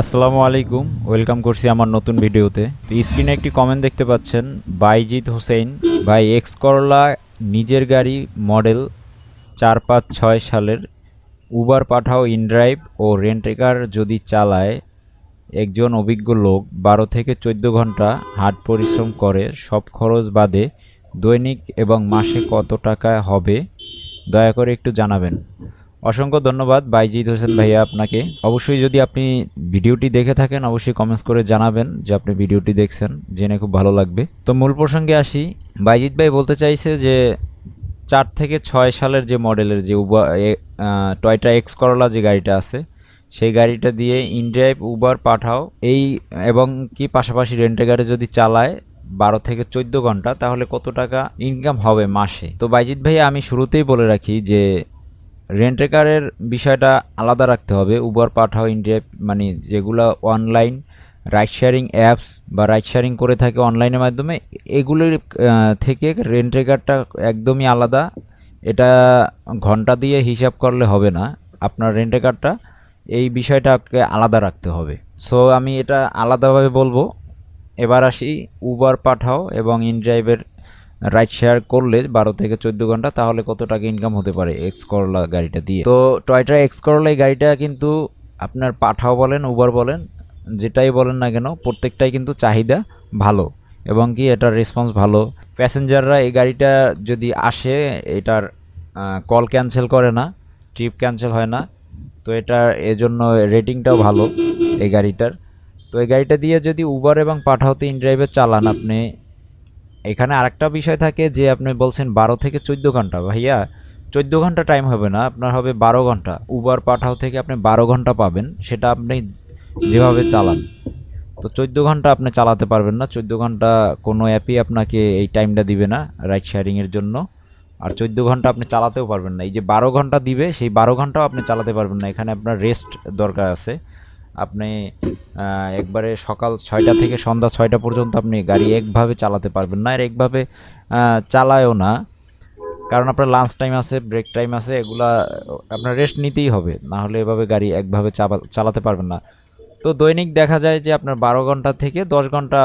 আসসালামু আলাইকুম, ওয়েলকাম করছি আমার নতুন ভিডিওতে। তো স্ক্রিনে একটি কমেন্ট দেখতে পাচ্ছেন বাইজিৎ হোসেন, ভাই এক্স করলা নিজের গাড়ি মডেল চার পাঁচ ছয় সালের উবার পাঠাও ইনড্রাইভ ও রেন্টেকার যদি চালায়, একজন অভিজ্ঞ লোক বারো থেকে চোদ্দ ঘণ্টা হাট পরিশ্রম করে, সব খরচ বাদে দৈনিক এবং মাসে কত টাকা হবে, দয়া করে একটু জানাবেন। অসংখ্য ধন্যবাদ বাইজিৎ হোসেন ভাইয়া আপনাকে। অবশ্যই যদি আপনি ভিডিওটি দেখে থাকেন, অবশ্যই কমেন্টস করে জানাবেন যে আপনি ভিডিওটি দেখছেন, জেনে খুব ভালো লাগবে। তো মূল প্রসঙ্গে আসি। বাইজিৎ ভাই বলতে চাইছে যে, চার থেকে ছয় সালের যে মডেলের যে উবার টয়টা এক্স করলা যে গাড়িটা আছে, সেই গাড়িটা দিয়ে ইনড্রাইভ উবার পাঠাও। এই এবং কি পাশাপাশি রেন্টে গাড়ি যদি চালায় বারো থেকে চোদ্দ ঘণ্টা, তাহলে কত টাকা ইনকাম হবে মাসে? তো বাইজিৎ ভাই আমি শুরুতেই বলে রাখি যে রেন্টে কারের বিষয়টা আলাদা রাখতে হবে। উবার পাঠাও ইন্ডিয়া মানে যেগুলো অনলাইন রাইড শেয়ারিং অ্যাপস বা রাইড শেয়ারিং করে থাকে অনলাইনের মাধ্যমে, এগুলির থেকে রেন্টে কারটা একদমই আলাদা। এটা ঘণ্টা দিয়ে হিসাব করলে হবে না। আপনার রেন্টে কারটা এই বিষয়টাকে আলাদা রাখতে হবে। সো আমি এটা আলাদাভাবে বলব। এবার আসি উবার পাঠাও এবং ইনড্রাইভের রাইড শেয়ার করলে বারো থেকে চোদ্দ ঘণ্টা, তাহলে কত টাকা ইনকাম হতে পারে এক্স করলা গাড়িটা দিয়ে? তো টয়টা এক্স করলা এই গাড়িটা কিন্তু আপনার পাঠাও বলেন উবার বলেন, যেটাই বলেন না কেন, প্রত্যেকটাই কিন্তু চাহিদা ভালো এবং কি এটার রেসপন্স ভালো। প্যাসেঞ্জাররা এই গাড়িটা যদি আসে, এটার কল ক্যান্সেল করে না ট্রিপ ক্যান্সেল হয় না, তো এটার এজন্য রেটিংটাও ভালো এই গাড়িটার। তো এই গাড়িটা দিয়ে যদি উবার এবং পাঠাওতে ইনড্রাইভে চালান আপনি এখানে আরেকটা বিষয় থাকে যে আপনি বলছেন বারো থেকে চোদ্দ ঘণ্টা। ভাইয়া, চোদ্দ ঘণ্টা টাইম হবে না, আপনার হবে বারো ঘণ্টা। উবার পাঠাও থেকে আপনি বারো ঘণ্টা পাবেন, সেটা আপনি যেভাবে চালান। তো চোদ্দ ঘণ্টা আপনি চালাতে পারবেন না, চোদ্দ ঘণ্টা কোনো অ্যাপই আপনাকে এই টাইমটা দিবে না রাইড শেয়ারিংয়ের জন্য। আর চোদ্দ ঘণ্টা আপনি চালাতেও পারবেন না। এই যে বারো ঘণ্টা দিবে, সেই বারো ঘন্টাও আপনি চালাতে পারবেন না। এখানে আপনার রেস্ট দরকার আছে। আপনি একবারে সকাল ছয়টা থেকে সন্ধ্যা ছয়টা পর্যন্ত আপনি গাড়ি একভাবে চালাতে পারবেন না। আর একভাবে চালায়ও না। কারণ আপনার লাঞ্চ টাইম আছে ব্রেক টাইম আছে, এগুলা, আপনার রেস্ট নিতেই হবে। না হলে এভাবে গাড়ি একভাবে চালাতে পারবেন না। তো দৈনিক দেখা যায় যে আপনার বারো ঘণ্টা থেকে দশ ঘণ্টা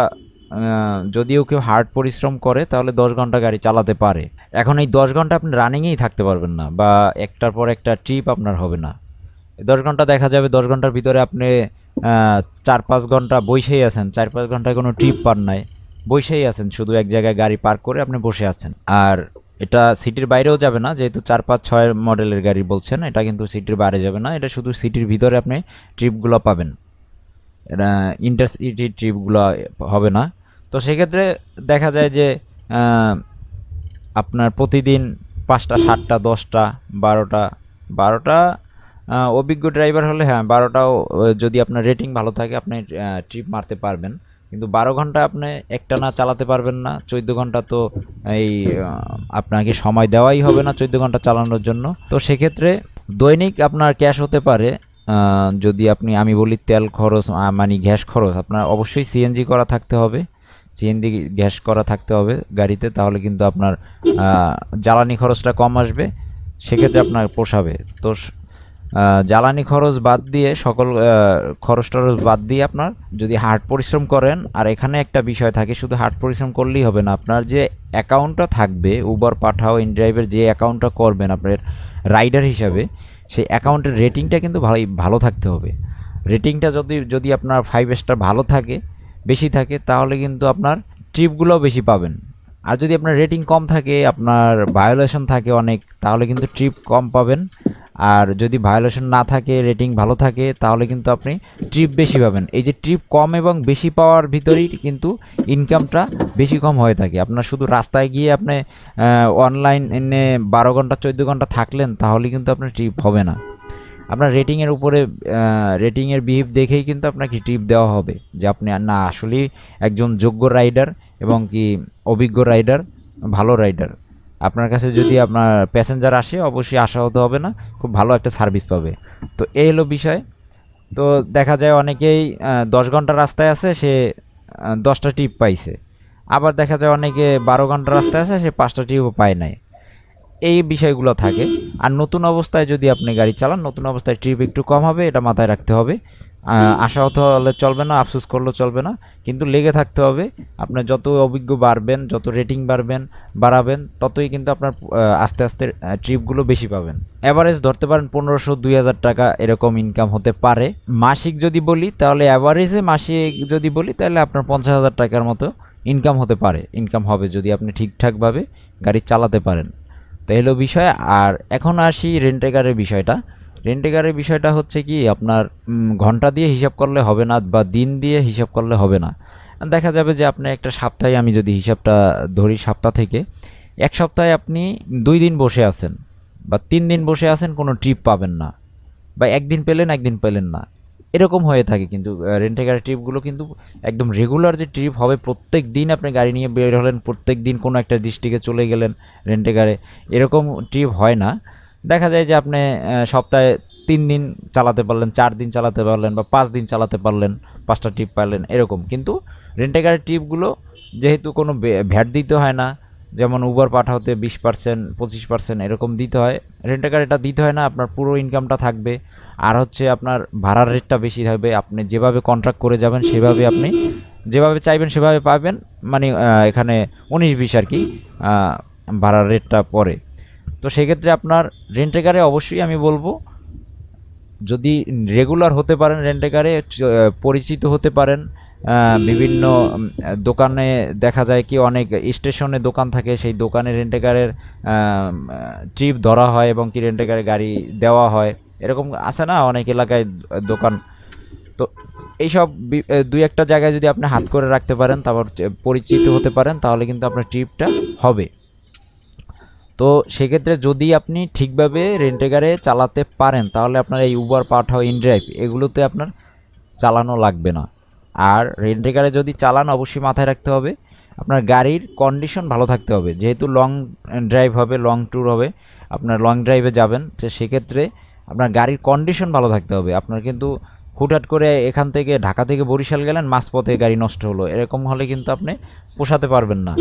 যদিও কেউ হার্ড পরিশ্রম করে, তাহলে দশ ঘণ্টা গাড়ি চালাতে পারে। এখন এই দশ ঘণ্টা আপনি রানিংয়েই থাকতে পারবেন না, বা একটার পর একটা ট্রিপ আপনার হবে না। দশ ঘণ্টা দেখা যাবে, দশ ঘণ্টার ভিতরে আপনি চার পাঁচ ঘণ্টা বসেই আছেন, চার পাঁচ ঘন্টায় কোনো ট্রিপ পান নাই, বসেই আছেন, শুধু এক জায়গায় গাড়ি পার্ক করে আপনি বসে আছেন। আর এটা সিটির বাইরেও যাবে না, যেহেতু চার পাঁচ ছয় মডেলের গাড়ি বলছেন, এটা কিন্তু সিটির বাইরে যাবে না, এটা শুধু সিটির ভিতরে আপনি ট্রিপগুলো পাবেন। ইন্টারসিটি ট্রিপগুলো হবে না। তো সেক্ষেত্রে দেখা যায় যে আপনার প্রতিদিন পাঁচটা, সাতটা, দশটা, বারোটা বারোটা অভিজ্ঞ ড্রাইভার হলে হ্যাঁ বারোটাও যদি আপনার রেটিং ভালো থাকে, আপনি ট্রিপ মারতে পারবেন। কিন্তু বারো ঘণ্টা আপনি একটানা চালাতে পারবেন না। চোদ্দ ঘণ্টা তো এই আপনাকে সময় দেওয়াই হবে না চোদ্দ ঘণ্টা চালানোর জন্য। তো সেক্ষেত্রে দৈনিক আপনার ক্যাশ হতে পারে। যদি আপনি, আমি বলি তেল খরচ মানে গ্যাস খরচ, আপনার অবশ্যই সিএনজি করা থাকতে হবে। সিএনজি গ্যাস করা থাকতে হবে গাড়িতে, তাহলে কিন্তু আপনার জ্বালানি খরচটা কম আসবে। সেক্ষেত্রে আপনার পোষাবে। তো জ্বালানি খরচ বাদ দিয়ে সকল খরচ টরচ বাদ দিয়ে আপনার যদি হার্ড পরিশ্রম করেন, আর এখানে একটা বিষয় থাকে, শুধু হার্ড পরিশ্রম করলেই হবে না, আপনার যে অ্যাকাউন্টটা থাকবে উবার পাঠাও ইনড্রাইভের যে অ্যাকাউন্টটা করবেন আপনার রাইডার হিসাবে, সেই অ্যাকাউন্টের রেটিংটা কিন্তু ভালোই ভালো থাকতে হবে। রেটিংটা যদি যদি আপনার ফাইভ স্টার ভালো থাকে, বেশি থাকে, তাহলে কিন্তু আপনার ট্রিপগুলোও বেশি পাবেন। আর যদি আপনার রেটিং কম থাকে, আপনার ভায়োলেশন থাকে অনেক, তাহলে কিন্তু ট্রিপ কম পাবেন। আর যদি ভায়োলেশন না থাকে রেটিং ভালো থাকে, তাহলে কিন্তু আপনি ট্রিপ বেশি পাবেন। এই যে ট্রিপ কম এবং বেশি পাওয়ার ভিতরেই কিন্তু ইনকামটা বেশি কম হয়ে থাকে। আপনার শুধু রাস্তায় গিয়ে আপনি অনলাইনে বারো ঘণ্টা, চোদ্দ ঘণ্টা থাকলেন, তাহলে কিন্তু আপনার ট্রিপ হবে না। আপনার রেটিংয়ের উপরে রেটিংয়ের বিহেভ দেখেই কিন্তু আপনাকে টিপ দেওয়া হবে যে আপনি না, আসলেই একজন যোগ্য রাইডার এবং কি অভিজ্ঞ রাইডার ভালো রাইডার আপনার কাছে যদি আপনার প্যাসেঞ্জার আসে অবশ্যই আশা হতে হবে না। খুব ভালো একটা সার্ভিস পাবে। তো এই হলো বিষয়। তো দেখা যায় অনেকেই দশ ঘণ্টা রাস্তায় আছে সে দশটা টিপ পাইছে। আবার দেখা যায় অনেকে বারো ঘণ্টা রাস্তায় আছে সে পাঁচটা টিপও পায় নাই। এই বিষয়গুলো থাকে। আর নতুন অবস্থায় যদি আপনি গাড়ি চালান নতুন অবস্থায় ট্রিপ একটু কম হবে এটা মাথায় রাখতে হবে। আহ, আশাহত হলে চলবে না আফসোস করলেও চলবে না। কিন্তু লেগে থাকতে হবে আপনার যত অভিজ্ঞ বাড়বেন যত রেটিং বাড়বেন বাড়াবেন ততই কিন্তু আপনার আস্তে আস্তে ট্রিপগুলো বেশি পাবেন। অ্যাভারেজ ধরতে পারেন পনেরোশো দুই হাজার টাকা এরকম ইনকাম হতে পারে। মাসিক যদি বলি তাহলে অ্যাভারেজে মাসিক যদি বলি তাহলে আপনার পঞ্চাশ হাজার টাকার মতো ইনকাম হতে পারে। ইনকাম হবে যদি আপনি ঠিকঠাকভাবে গাড়ি চালাতে পারেন। তো এলো বিষয় আর এখন আসি রেন্টেকারের বিষয়টা। রেন্টেকারের বিষয়টা হচ্ছে কি, আপনার ঘণ্টা দিয়ে হিসাব করলে হবে না বা দিন দিয়ে হিসাব করলে হবে না। দেখা যাবে যে আপনি একটা সপ্তাহে, আমি যদি হিসাবটা ধরি সপ্তাহ থেকে, এক সপ্তাহে আপনি দুই দিন বসে আছেন বা তিন দিন বসে আছেন, কোনো ট্রিপ পাবেন না বা একদিন পেলেন একদিন পেলেন না। এরকম হয়ে থাকে কিন্তু রেন্টে গাড়ি ট্রিপগুলো কিন্তু একদম রেগুলার যে ট্রিপ হবে, প্রত্যেক দিন আপনি গাড়ি নিয়ে বের হলেন, প্রত্যেক দিন কোনো একটা ডিস্ট্রিক্টে চলে গেলেন রেন্টে গাড়ি এরকম ট্রিপ হয় না। দেখা যায় যে আপনি সপ্তাহে তিন দিন চালাতে পারলেন, চার দিন চালাতে পারলেন বা পাঁচ দিন চালাতে পারলেন, পাঁচটা ট্রিপ পারলেন এরকম। কিন্তু রেন্টে গাড়ির ট্রিপগুলো যেহেতু কোনো ভ্যাট দিতে হয় না, যেমন উবার পাঠাতে বিশ পার্সেন্ট পঁচিশ পার্সেন্ট এরকম দিতে হয় রেন্টে গাড়িটা দিতে হয় না, আপনার পুরো ইনকামটা থাকবে। আর হচ্ছে আপনার ভাড়ার রেটটা বেশি থাকবে, আপনি যেভাবে কন্ট্রাক্ট করে যাবেন, সেভাবে আপনি যেভাবে চাইবেন, সেভাবে পাবেন মানে এখানে উনিশ বিশ আর কি ভাড়ার রেটটা পড়ে তো সেক্ষেত্রে আপনার রেন্টেকারে অবশ্যই আমি বলব, যদি রেগুলার হতে পারেন রেন্টে কারে পরিচিত হতে পারেন বিভিন্ন দোকানে দেখা যায় কি অনেক স্টেশনে দোকান থাকে, সেই দোকানে রেন্টেকারের ট্রিপ ধরা হয় এবং কি রেন্টে কারে গাড়ি দেওয়া হয়। এরকম আছে না অনেক এলাকায় দোকান? তো এইসব দুই একটা জায়গায় যদি আপনি হাত করে রাখতে পারেন, তারপর পরিচিত হতে পারেন, তাহলে কিন্তু আপনার ট্রিপটা হবে। তো সেক্ষেত্রে যদি আপনি ঠিকভাবে রেন্টেগারে চালাতে পারেন, তাহলে আপনার এই উবার পাঠাও ইনড্রাইভ এগুলোতে আপনার চালানো লাগবে না। আর রেন্টেগারে যদি চালান, অবশ্যই মাথায় রাখতে হবে, আপনার গাড়ির কন্ডিশন ভালো থাকতে হবে। যেহেতু লং ড্রাইভ হবে লং ট্যুর হবে, আপনার লং ড্রাইভে যাবেন, তো সেক্ষেত্রে আপনার গাড়ির কন্ডিশন ভালো থাকতে হবে। আপনার কিন্তু হুটহাট করে এখান থেকে ঢাকা থেকে বরিশাল গেলেন, মাঝপথে গাড়ি নষ্ট হলো। এরকম হলে কিন্তু আপনি পোষাতে পারবেন না।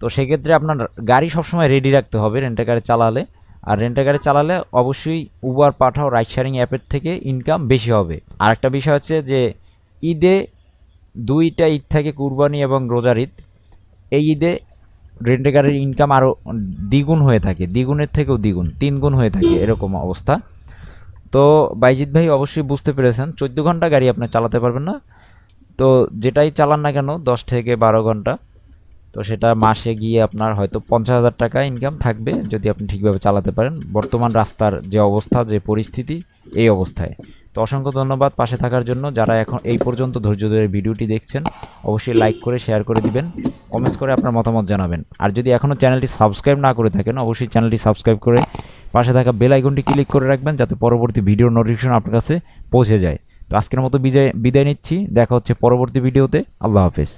তো সেক্ষেত্রে আপনার গাড়ি সবসময় রেডি রাখতে হবে রেন্টে গাড়ি চালালে। আর রেন্টে গাড়ি চালালে অবশ্যই উবার পাঠাও রাইড শেয়ারিং অ্যাপের থেকে ইনকাম বেশি হবে। আর একটা বিষয় হচ্ছে যে, ঈদে দুইটা ঈদ থাকে কুরবানি এবং রোজার ঈদ। এই ঈদে রেন্টে গাড়ির ইনকাম আরও দ্বিগুণ হয়ে থাকে। দ্বিগুণের থেকেও দ্বিগুণ তিন গুণ হয়ে থাকে এরকম অবস্থা। তো বাইজিৎ ভাই অবশ্যই বুঝতে পেরেছেন, চোদ্দ ঘণ্টা গাড়ি আপনি চালাতে পারবেন না। তো যেটাই চালান না কেন, দশ থেকে বারো ঘণ্টা। তো সেটা মাসে গিয়ে আপনার হয়তো পঞ্চাশ হাজার টাকা ইনকাম থাকবে যদি আপনি ঠিকভাবে চালাতে পারেন। বর্তমান রাস্তার যে অবস্থা, যে পরিস্থিতি, এই অবস্থায়। তো অসংখ্য ধন্যবাদ পাশে থাকার জন্য। যারা এখন এই পর্যন্ত ধৈর্য ধরে ভিডিওটি দেখছেন, অবশ্যই লাইক করে শেয়ার করে দিবেন কমেন্টস করে আপনার মতামত জানাবেন। আর যদি এখনও চ্যানেলটি সাবস্ক্রাইব না করে থাকেন, অবশ্যই চ্যানেলটি সাবস্ক্রাইব করে পাশে থাকা বেল আইকনটি ক্লিক করে রাখবেন, যাতে পরবর্তী ভিডিওর নোটিফিকেশন আপনার কাছে পৌঁছে যায়। তো আজকের মতো বিদায় বিদায় নিচ্ছি। দেখা হচ্ছে পরবর্তী ভিডিওতে আল্লাহ হাফেজ।